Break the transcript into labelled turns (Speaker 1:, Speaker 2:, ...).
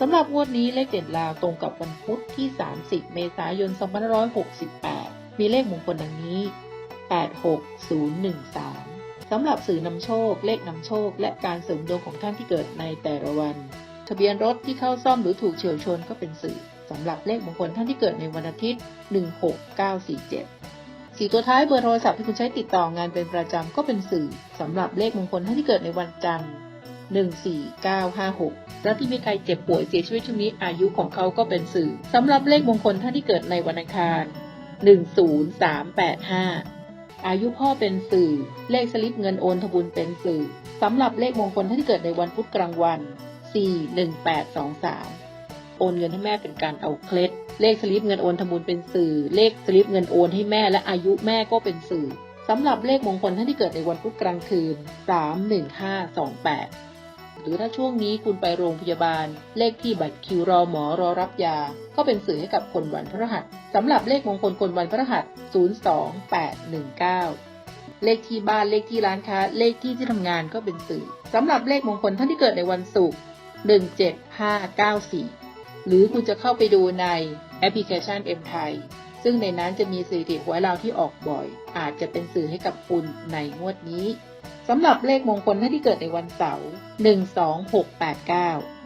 Speaker 1: สำหรับงวดนี้เลขเด่นลาวตรงกับวันพุธที่ 30 เมษายน 2568 มีเลขมงคลดังนี้ 86013 สำหรับสื่อนำโชค เลขนำโชค และการเสริมดวงของท่านที่เกิดในแต่ละวัน ทะเบียนรถที่เข้าซ่อมหรือถูกเฉียวชนก็เป็นสื่อสำหรับเลขมงคลท่านที่เกิดในวันอาทิตย์ 16947 สีตัวท้ายเบอร์โทรศัพท์ที่คุณใช้ติดต่องานเป็นประจำก็เป็นสื่อสำหรับเลขมงคลท่านที่เกิดในวันจันทร์ 14956 และที่มีใครเจ็บป่วยเสียชีวิตช่วงนี้อายุของเขาก็เป็นสื่อสำหรับเลขมงคลท่านที่เกิดในวันอังคาร 10385 อายุพ่อเป็นสื่อ เลขสลิปเงินโอนทบุญเป็นสื่อสำหรับเลขมงคลท่านที่เกิดในวันพุธกลางวัน 41823 โอนเงินให้แม่เป็นการเอาเคล็ด เลขสลิปเงินโอนทำบุญเป็นสื่อ เลขสลิปเงินโอนให้แม่และอายุแม่ก็เป็นสื่อสำหรับเลขมงคลท่านที่เกิดในวันพุธกลางคืน 31528 หรือถ้าช่วงนี้คุณไปโรงพยาบาล เลขที่บัตรคิวรอหมอรอรับยา ก็เป็นสื่อให้กับคนวันพฤหัสสำหรับเลขมงคลคนวันพฤหัส 02819เลขที่บ้านเลขที่ร้านค้า เลขที่ที่ทำงานก็เป็นสื่อสำหรับเลขมงคลท่านที่เกิดในวันศุกร์17594 หรือคุณจะเข้าไปดูในแอปพลิเคชัน M ไทยซึ่งในนั้นจะมีสถิติหวยเราวที่ออกบ่อย อาจจะเป็นสื่อให้กับคุณในงวดนี้ สำหรับเลขมงคลท่านที่เกิดในวันเสาร์ 12689